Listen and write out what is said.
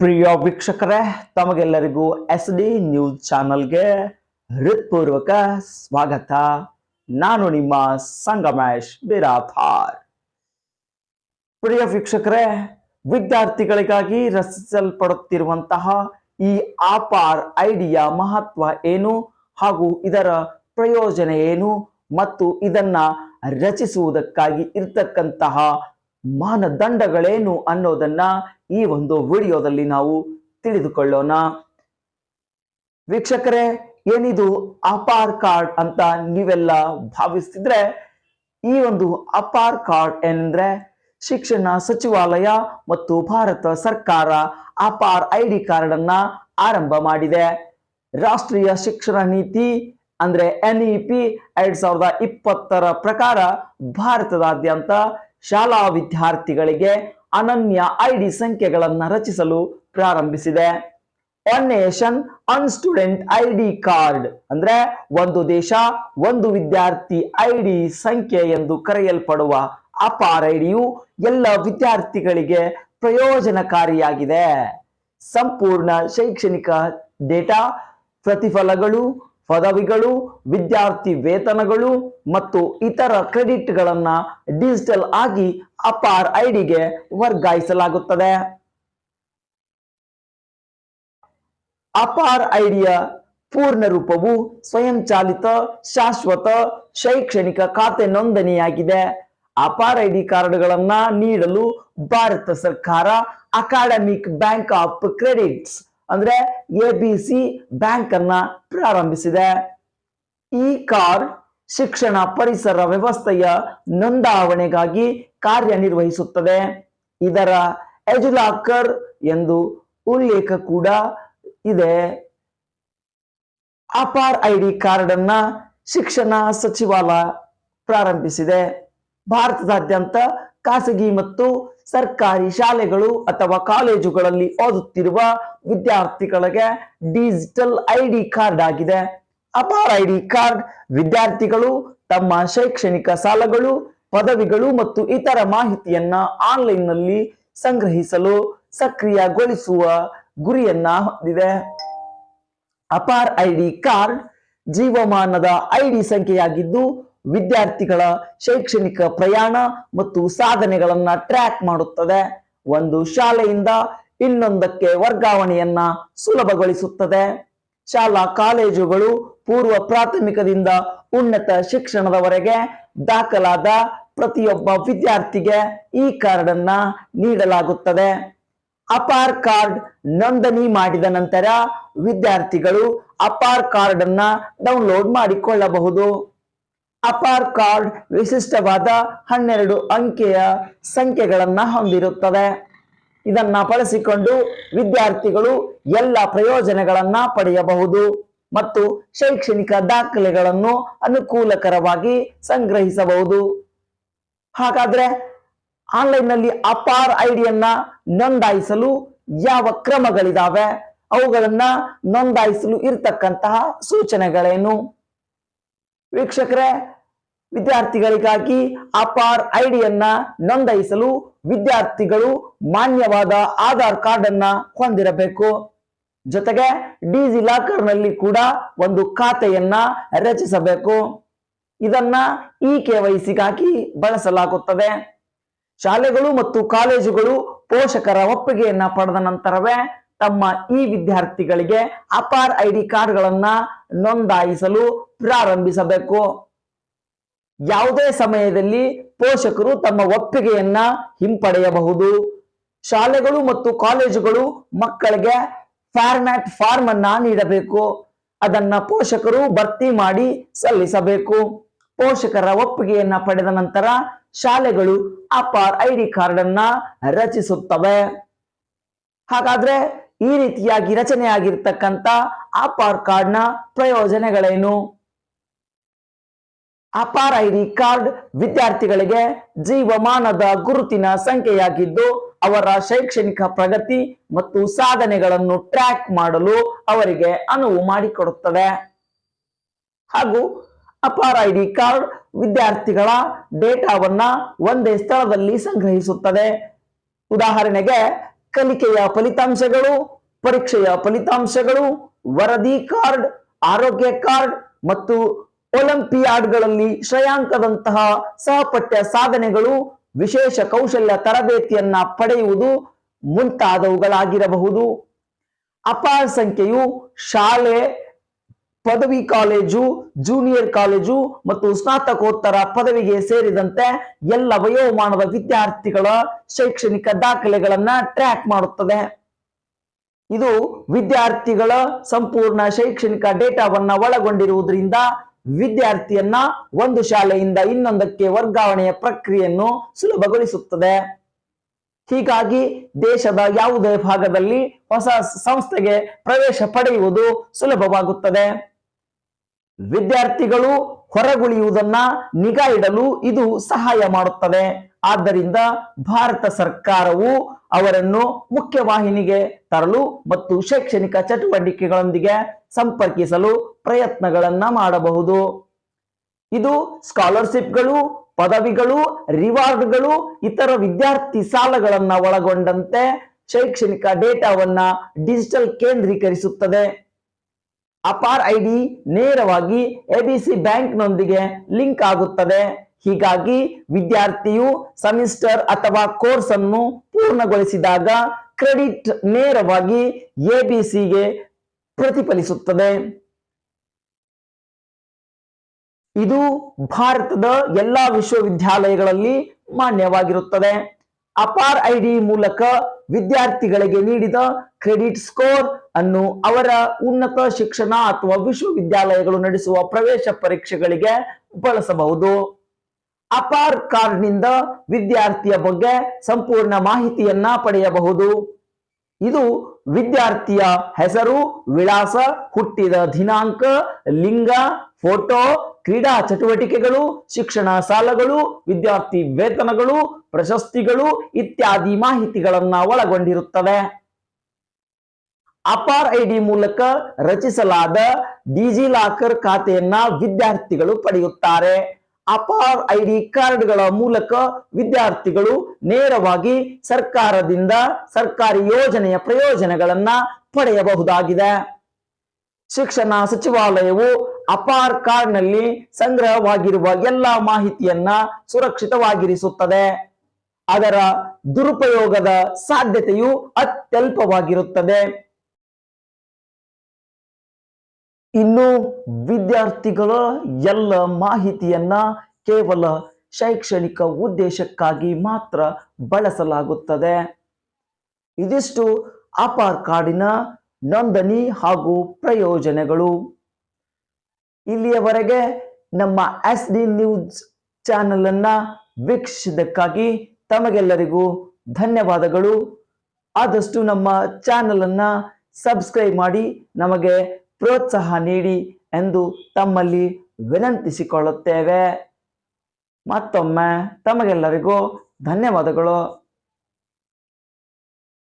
ಪ್ರಿಯ ವೀಕ್ಷಕರೇ, ತಮಗೆಲ್ಲರಿಗೂ S D news ಚಾನಲ್ಗೆ ಹೃತ್ಪೂರ್ವಕ ಸ್ವಾಗತ. ನಾನು ನಿಮ್ಮ ಸಂಗಮೇಶ್ ಬಿರಾಥಾರ್ ಪ್ರಿಯ ವೀಕ್ಷಕರೇ, ವಿದ್ಯಾರ್ಥಿಗಳಿಗಾಗಿ ರಚಿಸಲ್ಪಡುತ್ತಿರುವಂತಹ ಈ ಆಪಾರ್ ಐಡಿಯ ಮಹತ್ವ ಏನು ಹಾಗೂ ಇದರ ಪ್ರಯೋಜನ ಏನು ಮತ್ತು ಇದನ್ನ ರಚಿಸುವುದಕ್ಕಾಗಿ ಇರ್ತಕ್ಕಂತಹ ಮಾನದಂಡಗಳೇನು ಅನ್ನೋದನ್ನ ಈ ಒಂದು ವಿಡಿಯೋದಲ್ಲಿ ನಾವು ತಿಳಿದುಕೊಳ್ಳೋಣ. ವೀಕ್ಷಕರೇ, ಏನಿದು ಅಪಾರ್ ಕಾರ್ಡ್ ಅಂತ ನೀವೆಲ್ಲ ಭಾವಿಸ್ತಿದ್ರೆ, ಈ ಒಂದು ಅಪಾರ್ ಕಾರ್ಡ್ ಏನಂದ್ರೆ ಶಿಕ್ಷಣ ಸಚಿವಾಲಯ ಮತ್ತು ಭಾರತ ಸರ್ಕಾರ ಅಪಾರ್ ಐ ಡಿ ಕಾರ್ಡ್ ಅನ್ನ ಆರಂಭ ಮಾಡಿದೆ. ರಾಷ್ಟ್ರೀಯ ಶಿಕ್ಷಣ ನೀತಿ ಅಂದ್ರೆ ಎನ್ ಇ ಪಿ ಎರಡ್ ಸಾವಿರದ ಇಪ್ಪತ್ತರ ಪ್ರಕಾರ ಭಾರತದಾದ್ಯಂತ ಶಾಲಾ ವಿದ್ಯಾರ್ಥಿಗಳಿಗೆ ಅನನ್ಯ ಐ ಡಿ ಸಂಖ್ಯೆಗಳನ್ನು ರಚಿಸಲು ಪ್ರಾರಂಭಿಸಿದೆ. One nation one student ID card ಅಂದ್ರೆ ಒಂದು ದೇಶ, ಒಂದು ವಿದ್ಯಾರ್ಥಿ ಐ ಡಿ ಸಂಖ್ಯೆ ಎಂದು ಕರೆಯಲ್ಪಡುವ ಅಪಾರ್ ಐಡಿಯು ಎಲ್ಲ ವಿದ್ಯಾರ್ಥಿಗಳಿಗೆ ಪ್ರಯೋಜನಕಾರಿಯಾಗಿದೆ. ಸಂಪೂರ್ಣ ಶೈಕ್ಷಣಿಕ ಡೇಟಾ, ಪ್ರತಿಫಲಗಳು ಪದವಿಗಳು, ವಿದ್ಯಾರ್ಥಿ ವೇತನಗಳು ಮತ್ತು ಇತರ ಕ್ರೆಡಿಟ್ಗಳನ್ನ ಡಿಜಿಟಲ್ ಆಗಿ ಅಪಾರ್ ಐಡಿಗೆ ವರ್ಗಾಯಿಸಲಾಗುತ್ತದೆ. ಅಪಾರ್ ಐಡಿಯ ಪೂರ್ಣ ರೂಪವು ಸ್ವಯಂಚಾಲಿತ, ಶಾಶ್ವತ, ಶೈಕ್ಷಣಿಕ ಖಾತೆ ನೋಂದಣಿಯಾಗಿದೆ. ಅಪಾರ್ ಐಡಿ ಕಾರ್ಡ್ಗಳನ್ನ ನೀಡಲು ಭಾರತ ಸರ್ಕಾರ ಅಕಾಡೆಮಿಕ್ ಬ್ಯಾಂಕ್ ಆಫ್ ಕ್ರೆಡಿಟ್ಸ್ ಅಂದ್ರೆ ಎಬಿಸಿ ಬ್ಯಾಂಕ್ ಅನ್ನ ಪ್ರಾರಂಭಿಸಿದೆ. ಈ ಕಾರ್ ಶಿಕ್ಷಣ ಪರಿಸರ ವ್ಯವಸ್ಥೆಯ ನೋಂದಾವಣೆಗಾಗಿ ಕಾರ್ಯನಿರ್ವಹಿಸುತ್ತದೆ. ಇದರ ಎಜುಲಾಕರ್ ಎಂದು ಉಲ್ಲೇಖ ಕೂಡ ಇದೆ. ಅಪಾರ್ ಐಡಿ ಕಾರ್ಡ್ ಅನ್ನ ಶಿಕ್ಷಣ ಸಚಿವಾಲಯ ಪ್ರಾರಂಭಿಸಿದೆ. ಭಾರತದಾದ್ಯಂತ ಖಾಸಗಿ ಮತ್ತು ಸರ್ಕಾರಿ ಶಾಲೆಗಳು ಅಥವಾ ಕಾಲೇಜುಗಳಲ್ಲಿ ಓದುತ್ತಿರುವ ವಿದ್ಯಾರ್ಥಿಗಳಿಗೆ ಡಿಜಿಟಲ್ ಐಡಿ ಕಾರ್ಡ್ ಆಗಿದೆ. ಅಪಾರ್ ಐಡಿ ಕಾರ್ಡ್ ವಿದ್ಯಾರ್ಥಿಗಳು ತಮ್ಮ ಶೈಕ್ಷಣಿಕ ಸಾಲಗಳು, ಪದವಿಗಳು ಮತ್ತು ಇತರ ಮಾಹಿತಿಯನ್ನ ಆನ್ಲೈನ್ನಲ್ಲಿ ಸಂಗ್ರಹಿಸಲು ಸಕ್ರಿಯಗೊಳಿಸುವ ಗುರಿಯನ್ನ ಹೊಂದಿದೆ. ಅಪಾರ್ ಐಡಿ ಕಾರ್ಡ್ ಜೀವಮಾನದ ಐಡಿ ಸಂಖ್ಯೆಯಾಗಿದ್ದು ವಿದ್ಯಾರ್ಥಿಗಳ ಶೈಕ್ಷಣಿಕ ಪ್ರಯಾಣ ಮತ್ತು ಸಾಧನೆಗಳನ್ನ ಟ್ರ್ಯಾಕ್ ಮಾಡುತ್ತದೆ. ಒಂದು ಶಾಲೆಯಿಂದ ಇನ್ನೊಂದಕ್ಕೆ ವರ್ಗಾವಣೆಯನ್ನ ಸುಲಭಗೊಳಿಸುತ್ತದೆ. ಶಾಲಾ ಕಾಲೇಜುಗಳು ಪೂರ್ವ ಪ್ರಾಥಮಿಕದಿಂದ ಉನ್ನತ ಶಿಕ್ಷಣದವರೆಗೆ ದಾಖಲಾದ ಪ್ರತಿಯೊಬ್ಬ ವಿದ್ಯಾರ್ಥಿಗೆ ಈ ಕಾರ್ಡ್ ಅನ್ನ ನೀಡಲಾಗುತ್ತದೆ. ಅಪಾರ್ ಕಾರ್ಡ್ ನೋಂದಣಿ ಮಾಡಿದ ನಂತರ ವಿದ್ಯಾರ್ಥಿಗಳು ಅಪಾರ್ ಕಾರ್ಡ್ ಅನ್ನ ಡೌನ್ಲೋಡ್ ಮಾಡಿಕೊಳ್ಳಬಹುದು. ಅಪಾರ್ ಕಾರ್ಡ್ ವಿಶಿಷ್ಟವಾದ ಹನ್ನೆರಡು ಅಂಕೆಯ ಸಂಖ್ಯೆಗಳನ್ನು ಹೊಂದಿರುತ್ತದೆ ಇದನ್ನು ಬಳಸಿಕೊಂಡು ವಿದ್ಯಾರ್ಥಿಗಳು ಎಲ್ಲ ಪ್ರಯೋಜನಗಳನ್ನು ಪಡೆಯಬಹುದು ಮತ್ತು ಶೈಕ್ಷಣಿಕ ದಾಖಲೆಗಳನ್ನು ಅನುಕೂಲಕರವಾಗಿ ಸಂಗ್ರಹಿಸಬಹುದು. ಹಾಗಾದರೆ ಆನ್ಲೈನ್ನಲ್ಲಿ ಅಪಾರ್ ಐಡಿಯನ್ನ ನೋಂದಾಯಿಸಲು ಯಾವ ಕ್ರಮಗಳಿದಾವೆ? ಅವುಗಳನ್ನು ನೋಂದಾಯಿಸಲು ಇರತಕ್ಕಂತಹ ಸೂಚನೆಗಳೇನು? ವೀಕ್ಷಕರೇ, ವಿದ್ಯಾರ್ಥಿಗಳಿಗಾಗಿ ಅಪಾರ್ ಐಡಿಯನ್ನ ನೋಂದಾಯಿಸಲು ವಿದ್ಯಾರ್ಥಿಗಳು ಮಾನ್ಯವಾದ ಆಧಾರ್ ಕಾರ್ಡ್ ಅನ್ನ ಹೊಂದಿರಬೇಕು. ಜೊತೆಗೆ ಡಿಜಿ ಲಾಕರ್ನಲ್ಲಿ ಕೂಡ ಒಂದು ಖಾತೆಯನ್ನ ರಚಿಸಬೇಕು. ಇದನ್ನ ಇ ಕೆ ವೈಸಿಗಾಗಿ ಬಳಸಲಾಗುತ್ತದೆ. ಶಾಲೆಗಳು ಮತ್ತು ಕಾಲೇಜುಗಳು ಪೋಷಕರ ಒಪ್ಪಿಗೆಯನ್ನ ಪಡೆದ ನಂತರವೇ ತಮ್ಮ ಈ ವಿದ್ಯಾರ್ಥಿಗಳಿಗೆ ಅಪಾರ್ ಐಡಿ ಕಾರ್ಡ್ಗಳನ್ನ ನೋಂದಾಯಿಸಲು ಪ್ರಾರಂಭಿಸಬೇಕು. ಯಾವುದೇ ಸಮಯದಲ್ಲಿ ಪೋಷಕರು ತಮ್ಮ ಒಪ್ಪಿಗೆಯನ್ನ ಹಿಂಪಡೆಯಬಹುದು. ಶಾಲೆಗಳು ಮತ್ತು ಕಾಲೇಜುಗಳು ಮಕ್ಕಳಿಗೆ ಫಾರ್ಮ್ಯಾಟ್ ಫಾರ್ಮ್ ಅನ್ನ ನೀಡಬೇಕು. ಅದನ್ನ ಪೋಷಕರು ಭರ್ತಿ ಮಾಡಿ ಸಲ್ಲಿಸಬೇಕು. ಪೋಷಕರ ಒಪ್ಪಿಗೆಯನ್ನ ಪಡೆದ ನಂತರ ಶಾಲೆಗಳು ಅಪಾರ್ ಐಡಿ ಕಾರ್ಡ್ ಅನ್ನ ರಚಿಸುತ್ತವೆ. ಹಾಗಾದ್ರೆ ಈ ರೀತಿಯಾಗಿ ರಚನೆಯಾಗಿರ್ತಕ್ಕಂಥ ಅಪಾರ್ ಕಾರ್ಡ್ನ ಪ್ರಯೋಜನಗಳೇನು? ಅಪಾರ್ ಐಡಿ ಕಾರ್ಡ್ ವಿದ್ಯಾರ್ಥಿಗಳಿಗೆ ಜೀವಮಾನದ ಗುರುತಿನ ಸಂಖ್ಯೆಯಾಗಿದ್ದು, ಅವರ ಶೈಕ್ಷಣಿಕ ಪ್ರಗತಿ ಮತ್ತು ಸಾಧನೆಗಳನ್ನು ಟ್ರ್ಯಾಕ್ ಮಾಡಲು ಅವರಿಗೆ ಅನುವು ಮಾಡಿಕೊಡುತ್ತದೆ ಹಾಗೂ ಅಪಾರ್ ಐಡಿ ಕಾರ್ಡ್ ವಿದ್ಯಾರ್ಥಿಗಳ ಡೇಟಾವನ್ನ ಒಂದೇ ಸ್ಥಳದಲ್ಲಿ ಸಂಗ್ರಹಿಸುತ್ತದೆ. ಉದಾಹರಣೆಗೆ ಕಲಿಕೆಯ ಫಲಿತಾಂಶಗಳು, ಪರೀಕ್ಷೆಯ ಫಲಿತಾಂಶಗಳು, ವರದಿ ಕಾರ್ಡ್, ಆರೋಗ್ಯ ಕಾರ್ಡ್ ಮತ್ತು ಒಲಿಂಪಿಯಾಡ್ಗಳಲ್ಲಿ ಶ್ರೇಯಾಂಕದಂತಹ ಸಹಪಠ್ಯ ಸಾಧನೆಗಳು ವಿಶೇಷ ಕೌಶಲ್ಯ ತರಬೇತಿಯನ್ನ ಪಡೆಯುವುದು ಮುಂತಾದವುಗಳಾಗಿರಬಹುದು. ಅಪಾರ ಸಂಖ್ಯೆಯು ಶಾಲೆ ಪದವಿ ಕಾಲೇಜು ಜೂನಿಯರ್ ಕಾಲೇಜು ಮತ್ತು ಸ್ನಾತಕೋತ್ತರ ಪದವಿಗೆ ಸೇರಿದಂತೆ ಎಲ್ಲ ವಯೋಮಾನದ ವಿದ್ಯಾರ್ಥಿಗಳ ಶೈಕ್ಷಣಿಕ ದಾಖಲೆಗಳನ್ನ ಟ್ರ್ಯಾಕ್ ಮಾಡುತ್ತದೆ. ಇದು ವಿದ್ಯಾರ್ಥಿಗಳ ಸಂಪೂರ್ಣ ಶೈಕ್ಷಣಿಕ ಡೇಟಾವನ್ನ ಒಳಗೊಂಡಿರುವುದರಿಂದ ವಿದ್ಯಾರ್ಥಿಯನ್ನ ಒಂದು ಶಾಲೆಯಿಂದ ಇನ್ನೊಂದಕ್ಕೆ ವರ್ಗಾವಣೆಯ ಪ್ರಕ್ರಿಯೆಯನ್ನು ಸುಲಭಗೊಳಿಸುತ್ತದೆ. ಹೀಗಾಗಿ ದೇಶದ ಯಾವುದೇ ಭಾಗದಲ್ಲಿ ಹೊಸ ಸಂಸ್ಥೆಗೆ ಪ್ರವೇಶ ಪಡೆಯುವುದು ಸುಲಭವಾಗುತ್ತದೆ. ವಿದ್ಯಾರ್ಥಿಗಳು ಹೊರಗುಳಿಯುವುದನ್ನ ನಿಗಾ ಇಡಲು ಇದು ಸಹಾಯ ಮಾಡುತ್ತದೆ. ಆದ್ದರಿಂದ ಭಾರತ ಸರ್ಕಾರವು ಅವರನ್ನು ಮುಖ್ಯವಾಹಿನಿಗೆ ತರಲು ಮತ್ತು ಶೈಕ್ಷಣಿಕ ಚಟುವಟಿಕೆಗಳೊಂದಿಗೆ ಸಂಪರ್ಕಿಸಲು ಪ್ರಯತ್ನಗಳನ್ನ ಮಾಡಬಹುದು. ಇದು ಸ್ಕಾಲರ್ಶಿಪ್ಗಳು, ಪದವಿಗಳು, ರಿವಾರ್ಡ್ಗಳು, ಇತರ ವಿದ್ಯಾರ್ಥಿ ಸಾಲಗಳನ್ನ ಒಳಗೊಂಡಂತೆ ಶೈಕ್ಷಣಿಕ ಡೇಟಾವನ್ನ ಡಿಜಿಟಲ್ ಕೇಂದ್ರೀಕರಿಸುತ್ತದೆ. ಅಪಾರ್ ಐಡಿ ನೇರವಾಗಿ ಎಬಿಸಿ ಬ್ಯಾಂಕ್ನೊಂದಿಗೆ ಲಿಂಕ್ ಆಗುತ್ತದೆ. ಹೀಗಾಗಿ ವಿದ್ಯಾರ್ಥಿಯು ಸೆಮಿಸ್ಟರ್ ಅಥವಾ ಕೋರ್ಸ್ ಅನ್ನು ಪೂರ್ಣಗೊಳಿಸಿದಾಗ ಕ್ರೆಡಿಟ್ ನೇರವಾಗಿ ಎಬಿಸಿಗೆ ಪ್ರತಿಫಲಿಸುತ್ತದೆ. ಇದು ಭಾರತದ ಎಲ್ಲಾ ವಿಶ್ವವಿದ್ಯಾಲಯಗಳಲ್ಲಿ ಮಾನ್ಯವಾಗಿರುತ್ತದೆ. ಅಪಾರ್ ಐಡಿ ಮೂಲಕ ವಿದ್ಯಾರ್ಥಿಗಳಿಗೆ ನೀಡಿದ ಕ್ರೆಡಿಟ್ ಸ್ಕೋರ್ ಅನ್ನು ಅವರ ಉನ್ನತ ಶಿಕ್ಷಣ ಅಥವಾ ವಿಶ್ವವಿದ್ಯಾಲಯಗಳು ನಡೆಸುವ ಪ್ರವೇಶ ಪರೀಕ್ಷೆಗಳಿಗೆ ಬಳಸಬಹುದು. ಅಪಾರ್ ಕಾರ್ಡ್ನಿಂದ ವಿದ್ಯಾರ್ಥಿಯ ಬಗ್ಗೆ ಸಂಪೂರ್ಣ ಮಾಹಿತಿಯನ್ನ ಪಡೆಯಬಹುದು. ಇದು ವಿದ್ಯಾರ್ಥಿಯ ಹೆಸರು, ವಿಳಾಸ, ಹುಟ್ಟಿದ ದಿನಾಂಕ, ಲಿಂಗ ಫೋಟೋ, ಕ್ರೀಡಾ ಚಟುವಟಿಕೆಗಳು, ಶಿಕ್ಷಣ ಸಾಲಗಳು, ವಿದ್ಯಾರ್ಥಿ ವೇತನಗಳು, ಪ್ರಶಸ್ತಿಗಳು ಇತ್ಯಾದಿ ಮಾಹಿತಿಗಳನ್ನ ಒಳಗೊಂಡಿರುತ್ತದೆ ಅಪಾರ್ ಐಡಿ ಮೂಲಕ ರಚಿಸಲಾದ ಡಿಜಿ ಲಾಕರ್ ಖಾತೆಯನ್ನ ವಿದ್ಯಾರ್ಥಿಗಳು ಪಡೆಯುತ್ತಾರೆ. ಅಪಾರ್ ಐಡಿ ಕಾರ್ಡ್ಗಳ ಮೂಲಕ ವಿದ್ಯಾರ್ಥಿಗಳು ನೇರವಾಗಿ ಸರ್ಕಾರದಿಂದ ಸರ್ಕಾರಿ ಯೋಜನೆಯ ಪ್ರಯೋಜನಗಳನ್ನ ಪಡೆಯಬಹುದಾಗಿದೆ. ಶಿಕ್ಷಣ ಸಚಿವಾಲಯವು ಅಪಾರ್ ಕಾರ್ಡ್ನಲ್ಲಿ ಸಂಗ್ರಹವಾಗಿರುವ ಎಲ್ಲ ಮಾಹಿತಿಯನ್ನ ಸುರಕ್ಷಿತವಾಗಿರಿಸುತ್ತದೆ. ಅದರ ದುರುಪಯೋಗದ ಸಾಧ್ಯತೆಯು ಅತ್ಯಲ್ಪವಾಗಿರುತ್ತದೆ. ಇನ್ನು ವಿದ್ಯಾರ್ಥಿಗಳ ಎಲ್ಲ ಮಾಹಿತಿಯನ್ನ ಕೇವಲ ಶೈಕ್ಷಣಿಕ ಉದ್ದೇಶಕ್ಕಾಗಿ ಮಾತ್ರ ಬಳಸಲಾಗುತ್ತದೆ. ಇದಿಷ್ಟು ಅಪಾರ್ ಕಾರ್ಡಿನ ನೋಂದಣಿ ಹಾಗೂ ಪ್ರಯೋಜನಗಳು. ಇಲ್ಲಿಯವರೆಗೆ ನಮ್ಮ ಎಸ್ ಡಿ ನ್ಯೂಸ್ ಚಾನೆಲ್ ಅನ್ನ ವೀಕ್ಷಿಸಿದ್ದಕ್ಕಾಗಿ ತಮಗೆಲ್ಲರಿಗೂ ಧನ್ಯವಾದಗಳು. ಆದಷ್ಟು ನಮ್ಮ ಚಾನೆಲ್ ಅನ್ನ ಸಬ್ಸ್ಕ್ರೈಬ್ ಮಾಡಿ ನಮಗೆ ಪ್ರೋತ್ಸಾಹ ನೀಡಿ ಎಂದು ತಮ್ಮಲ್ಲಿ ವಿನಂತಿಸಿಕೊಳ್ಳುತ್ತೇವೆ. ಮತ್ತೊಮ್ಮೆ ತಮಗೆಲ್ಲರಿಗೂ ಧನ್ಯವಾದಗಳು.